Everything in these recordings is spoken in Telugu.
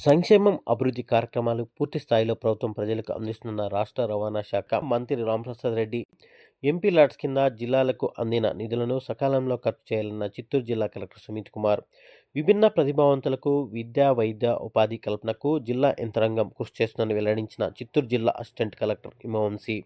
సంక్షేమం అభివృద్ధి కార్యక్రమాలు పూర్తి స్థాయిలో ప్రభుత్వం ప్రజలకు అందిస్తున్న రాష్ట్ర రవాణా శాఖ మంత్రి రామప్రసాద్ రెడ్డి ఎంపీ లాట్స్ కింద జిల్లాలకు అందిన నిధులను సకాలంలో ఖర్చు చేయాలన్న చిత్తూరు జిల్లా కలెక్టర్ సుమిత్ కుమార్. విభిన్న ప్రతిభావంతులకు విద్యా వైద్య ఉపాధి కల్పనకు జిల్లా యంత్రాంగం కృషి చేస్తుందని వెల్లడించిన చిత్తూరు జిల్లా అసిస్టెంట్ కలెక్టర్ ఇమవంశీ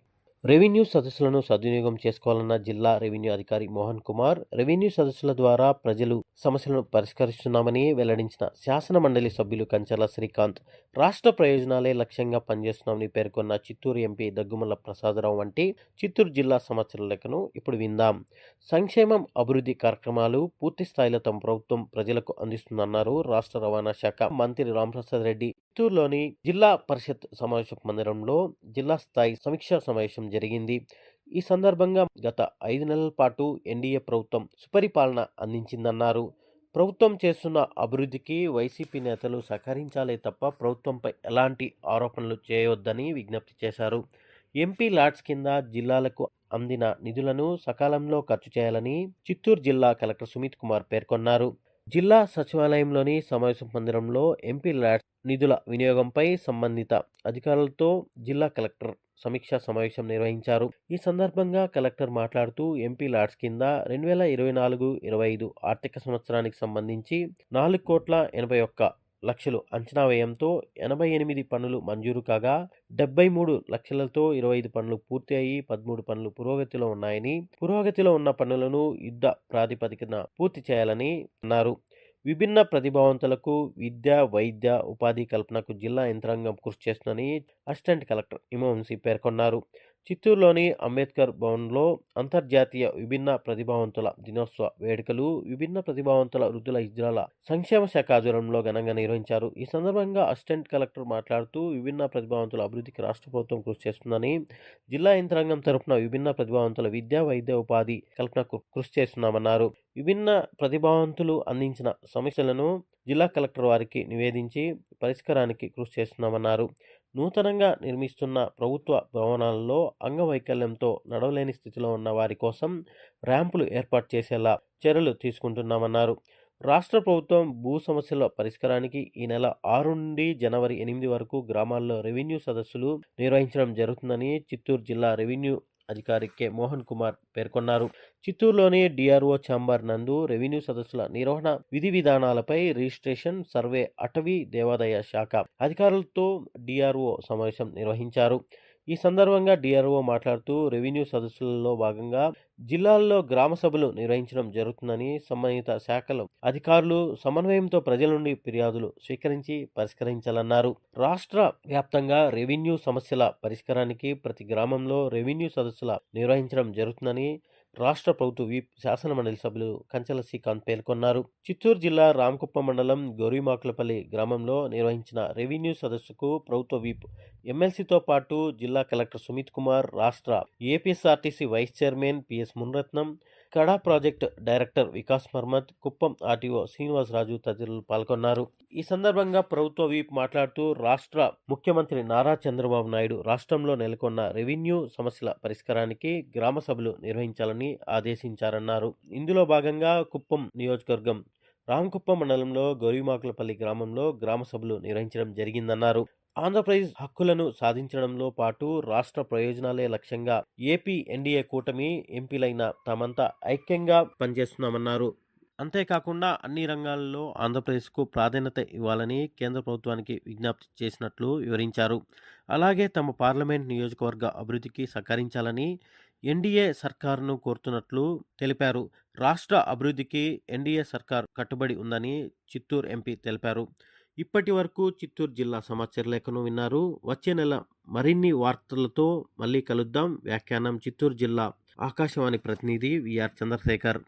రెవెన్యూ సదస్సులను సద్వినియోగం చేసుకోవాలన్న జిల్లా రెవెన్యూ అధికారి మోహన్ కుమార్ రెవెన్యూ సదస్సుల ద్వారా ప్రజలు సమస్యలను పరిష్కరిస్తున్నామని వెల్లడించిన శాసన మండలి సభ్యులు కంచర్ల శ్రీకాంత్ రాష్ట్ర ప్రయోజనాలే లక్ష్యంగా పనిచేస్తున్నామని పేర్కొన్న చిత్తూరు ఎంపీ దగ్గుమల్ల ప్రసాదరావు వంటి చిత్తూరు జిల్లా సమాచార ఇప్పుడు విందాం. సంక్షేమం అభివృద్ధి కార్యక్రమాలు పూర్తి స్థాయిలో తమ ప్రభుత్వం ప్రజలకు అందిస్తుందన్నారు రాష్ట్ర రవాణా శాఖ మంత్రి రామప్రసాద్ రెడ్డి. చిత్తూరులోని జిల్లా పరిషత్ సమావేశ మందిరంలో జిల్లా స్థాయి సమీక్షా సమావేశం జరిగింది. ఈ సందర్భంగా గత ఐదు నెలల పాటు ఎన్డీఏ ప్రభుత్వం సుపరిపాలన అందించిందన్నారు. ప్రభుత్వం చేస్తున్న అభివృద్ధికి వైసీపీ నేతలు సహకరించాలే తప్ప ప్రభుత్వంపై ఎలాంటి ఆరోపణలు చేయవద్దని విజ్ఞప్తి చేశారు. ఎంపీ లాట్స్ కింద జిల్లాలకు అందిన నిధులను సకాలంలో ఖర్చు చేయాలని చిత్తూరు జిల్లా కలెక్టర్ సుమిత్ కుమార్ పేర్కొన్నారు. జిల్లా సచివాలయంలోని సమావేశ మందిరంలో ఎంపీ లాట్స్ నిధుల వినియోగంపై సంబంధిత అధికారులతో జిల్లా కలెక్టర్ సమీక్షా సమావేశం నిర్వహించారు. ఈ సందర్భంగా కలెక్టర్ మాట్లాడుతూ ఎంపీ లాడ్స్ కింద రెండు వేల ఇరవై నాలుగు ఇరవై ఐదు ఆర్థిక సంవత్సరానికి సంబంధించి నాలుగు కోట్ల ఎనభై ఒక్క లక్షలు అంచనా వ్యయంతో ఎనభై ఎనిమిది పనులు మంజూరు కాగా డెబ్బై మూడు లక్షలతో ఇరవై ఐదు పనులు పూర్తి అయ్యి పదమూడు పనులు పురోగతిలో ఉన్నాయని పురోగతిలో ఉన్న పనులను యుద్ధ ప్రాతిపదికన పూర్తి చేయాలని అన్నారు. విభిన్న ప్రతిభావంతులకు విద్య వైద్య ఉపాధి కల్పనకు జిల్లా యంత్రాంగం కృషి చేస్తుందని అసిస్టెంట్ కలెక్టర్ ఇమవంశీ పేర్కొన్నారు. చిత్తూరులోని అంబేద్కర్ భవన్లో అంతర్జాతీయ విభిన్న ప్రతిభావంతుల దినోత్సవ వేడుకలు విభిన్న ప్రతిభావంతుల వృద్ధుల ఇజ్రాల సంక్షేమ శాఖ ఆధ్వర్యంలో ఘనంగా నిర్వహించారు. ఈ సందర్భంగా అసిస్టెంట్ కలెక్టర్ మాట్లాడుతూ విభిన్న ప్రతిభావంతుల అభివృద్ధికి రాష్ట్ర ప్రభుత్వం కృషి చేస్తుందని జిల్లా యంత్రాంగం తరపున విభిన్న ప్రతిభావంతుల విద్యా వైద్య ఉపాధి కల్పనకు కృషి చేస్తున్నామన్నారు. విభిన్న ప్రతిభావంతులు అందించిన సమస్యలను జిల్లా కలెక్టర్ వారికి నివేదించి పరిష్కారానికి కృషి చేస్తున్నామన్నారు. నూతనంగా నిర్మిస్తున్న ప్రభుత్వ భవనాలలో అంగవైకల్యంతో నడవలేని స్థితిలో ఉన్న వారి కోసం ర్యాంపులు ఏర్పాటు చేసేలా చర్యలు తీసుకుంటున్నామన్నారు. రాష్ట్ర ప్రభుత్వం భూ సమస్యల పరిష్కారానికి ఈ నెల ఆరు నుండి జనవరి ఎనిమిది వరకు గ్రామాల్లో రెవెన్యూ సదస్సులు నిర్వహించడం జరుగుతుందని చిత్తూరు జిల్లా రెవెన్యూ అధికారి కె మోహన్ కుమార్ పేర్కొన్నారు. చిత్తూరులోని డిఆర్ఓ ఛాంబర్ నందు రెవెన్యూ సదస్సుల నిర్వహణ విధి విధానాలపై రిజిస్ట్రేషన్ సర్వే అటవీ దేవాదాయ శాఖ అధికారులతో డిఆర్ఓ సమావేశం నిర్వహించారు. ఈ సందర్భంగా డిఆర్ఓ మాట్లాడుతూ రెవెన్యూ సదస్సులలో భాగంగా జిల్లాల్లో గ్రామ సభలు నిర్వహించడం జరుగుతుందని సంబంధిత శాఖలు అధికారులు సమన్వయంతో ప్రజల నుండి ఫిర్యాదులు స్వీకరించి పరిష్కరించాలన్నారు. రాష్ట్ర వ్యాప్తంగా రెవెన్యూ సమస్యల పరిష్కారానికి ప్రతి గ్రామంలో రెవెన్యూ సదస్సుల నిర్వహించడం జరుగుతుందని రాష్ట్ర ప్రభుత్వ విప్ శాసనమండలి సభ్యులు కంచెల శ్రీకాంత్ పేర్కొన్నారు. చిత్తూరు జిల్లా రామకుప్ప మండలం గౌరీమాకులపల్లి గ్రామంలో నిర్వహించిన రెవెన్యూ సదస్సుకు ప్రభుత్వ విప్ ఎమ్మెల్సీతో పాటు జిల్లా కలెక్టర్ సుమిత్ కుమార్ రాష్ట్ర APSRTC vice chairman PS Munratnam KADA project director Vikas Marmat Kuppam RTO Srinivasaraju తదితరులు పాల్గొన్నారు. ఈ సందర్భంగా ప్రభుత్వ వీప్ మాట్లాడుతూ రాష్ట్ర ముఖ్యమంత్రి నారా చంద్రబాబు నాయుడు రాష్ట్రంలో నెలకొన్న రెవెన్యూ సమస్యల పరిష్కారానికి గ్రామ సభలు నిర్వహించాలని ఆదేశించారన్నారు. ఇందులో భాగంగా కుప్పం నియోజకవర్గం రామకుప్పం మండలంలో గౌరీమాకులపల్లి గ్రామంలో గ్రామ సభలు నిర్వహించడం జరిగిందన్నారు. ఆంధ్రప్రదేశ్ హక్కులను సాధించడంలో పాటు రాష్ట్ర ప్రయోజనాలే లక్ష్యంగా ఏపీ ఎన్డీఏ కూటమి ఎంపీలైన తమంతా ఐక్యంగా పనిచేస్తున్నామన్నారు. అంతేకాకుండా అన్ని రంగాల్లో ఆంధ్రప్రదేశ్కు ప్రాధాన్యత ఇవ్వాలని కేంద్ర ప్రభుత్వానికి విజ్ఞప్తి చేసినట్లు వివరించారు. అలాగే తమ పార్లమెంట్ నియోజకవర్గ అభివృద్ధికి సహకరించాలని ఎన్డీఏ సర్కారును కోరుతున్నట్లు తెలిపారు. రాష్ట్ర అభివృద్ధికి ఎన్డీఏ సర్కార్ కట్టుబడి ఉందని చిత్తూరు ఎంపీ తెలిపారు. ఇప్పటి వరకు చిత్తూరు జిల్లా సమాచార లేఖను విన్నారు. వచ్చే నెల మరిన్ని వార్తలతో మళ్ళీ కలుద్దాం. వ్యాఖ్యానం చిత్తూరు జిల్లా ఆకాశవాణి ప్రతినిధి విఆర్ చంద్రశేఖర్.